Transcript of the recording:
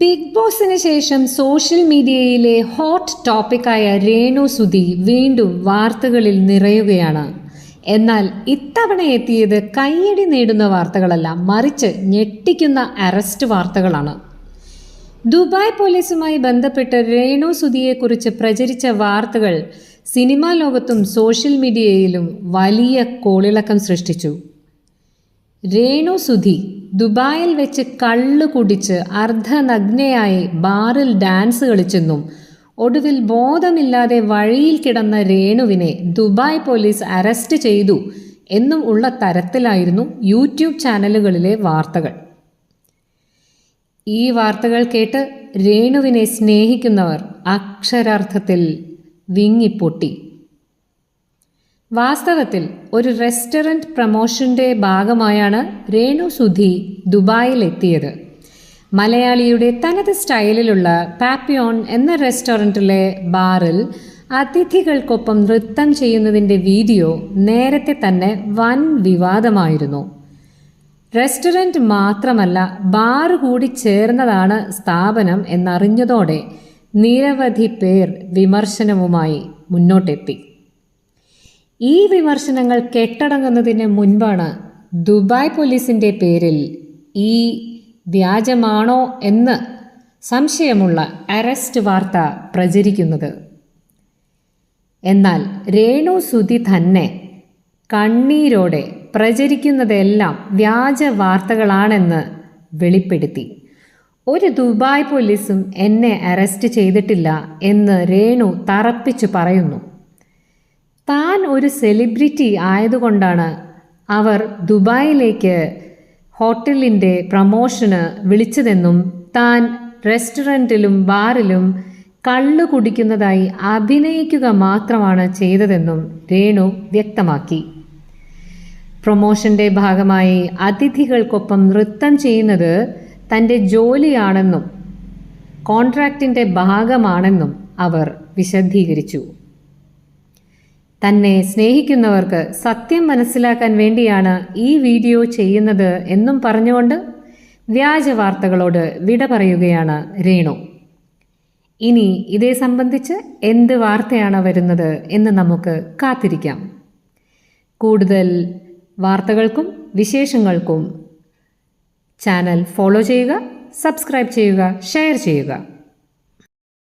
Big ബോസിന് ശേഷം social മീഡിയയിലെ ഹോട്ട് ടോപ്പിക്കായ രേണു സുധി വീണ്ടും വാർത്തകളിൽ നിറയുകയാണ്. എന്നാൽ ഇത്തവണ എത്തിയത് കയ്യടി നേടുന്ന വാർത്തകളല്ല മറിച്ച് ഞെട്ടിക്കുന്ന അറസ്റ്റ് വാർത്തകളാണ്. ദുബായ് പോലീസുമായി ബന്ധപ്പെട്ട് രേണു സുധിയെക്കുറിച്ച് പ്രചരിച്ച വാർത്തകൾ സിനിമാ ലോകത്തും സോഷ്യൽ മീഡിയയിലും വലിയ കോളിളക്കം സൃഷ്ടിച്ചു. രേണു സുധി ദുബായിൽ വെച്ച് കള്ളു കുടിച്ച് അർദ്ധനഗ്നയായി ബാറിൽ ഡാൻസ് കളിച്ചെന്നും ഒടുവിൽ ബോധമില്ലാതെ വഴിയിൽ കിടന്ന രേണുവിനെ ദുബായ് പോലീസ് അറസ്റ്റ് ചെയ്തു എന്നും ഉള്ള തരത്തിലായിരുന്നു യൂട്യൂബ് ചാനലുകളിലെ വാർത്തകൾ. ഈ വാർത്തകൾ കേട്ട് രേണുവിനെ സ്നേഹിക്കുന്നവർ അക്ഷരാർത്ഥത്തിൽ വിങ്ങിപ്പൊട്ടി. വാസ്തവത്തിൽ ഒരു റെസ്റ്റോറന്റ് പ്രമോഷന്റെ ഭാഗമായാണ് രേണു സുധി ദുബായിൽ എത്തിയത് മലയാളിയുടെ തനത് സ്റ്റൈലിലുള്ള പാപ്പിയോൺ എന്ന റെസ്റ്റോറന്റിലെ ബാറിൽ അതിഥികൾക്കൊപ്പം നൃത്തം ചെയ്യുന്നതിന്റെ വീഡിയോ നേരത്തെ തന്നെ വൻ വിവാദമായിരുന്നു. റെസ്റ്റോറന്റ് മാത്രമല്ല ബാർ കൂടി ചേർന്നതാണ് സ്ഥാപനം എന്നറിഞ്ഞതോടെ നിരവധി പേർ വിമർശനവുമായി മുന്നോട്ടെത്തി. ഈ വിമർശനങ്ങൾ കെട്ടടങ്ങുന്നതിന് മുൻപാണ് ദുബായ് പോലീസിന്റെ പേരിൽ ഈ വ്യാജമാണോ എന്ന് സംശയമുള്ള അറസ്റ്റ് വാർത്ത പ്രചരിക്കുന്നത്. എന്നാൽ രേണു സുധി തന്നെ കണ്ണീരോടെ പ്രചരിക്കുന്നതെല്ലാം വ്യാജ വാർത്തകളാണെന്ന് വെളിപ്പെടുത്തി. ഒരു ദുബായ് പോലീസും എന്നെ അറസ്റ്റ് ചെയ്തിട്ടില്ല എന്ന് രേണു തറപ്പിച്ചു പറയുന്നു. താൻ ഒരു സെലിബ്രിറ്റി ആയതുകൊണ്ടാണ് അവർ ദുബായിലേക്ക് ഹോട്ടലിന്റെ പ്രമോഷന് വിളിച്ചതെന്നും താൻ റെസ്റ്റോറന്റിലും ബാറിലും കള്ളു കുടിക്കുന്നതായി അഭിനയിക്കുക മാത്രമാണ് ചെയ്തതെന്നും രേണു വ്യക്തമാക്കി. പ്രൊമോഷന്റെ ഭാഗമായി അതിഥികൾക്കൊപ്പം നൃത്തം ചെയ്യുന്നത് തന്റെ ജോലിയാണെന്നും കോൺട്രാക്റ്റിന്റെ ഭാഗമാണെന്നും അവർ വിശദീകരിച്ചു. തന്നെ സ്നേഹിക്കുന്നവർക്ക് സത്യം മനസ്സിലാക്കാൻ വേണ്ടിയാണ് ഈ വീഡിയോ ചെയ്യുന്നത് എന്നും പറഞ്ഞുകൊണ്ട് വ്യാജ വാർത്തകളോട് വിട പറയുകയാണ് രേണു. ഇനി ഇതേ സംബന്ധിച്ച് എന്ത് വാർത്തയാണ് വരുന്നത് എന്ന് നമുക്ക് കാത്തിരിക്കാം. കൂടുതൽ വാർത്തകൾക്കും വിശേഷങ്ങൾക്കും ചാനൽ ഫോളോ ചെയ്യുക സബ്സ്ക്രൈബ് ചെയ്യുക ഷെയർ ചെയ്യുക.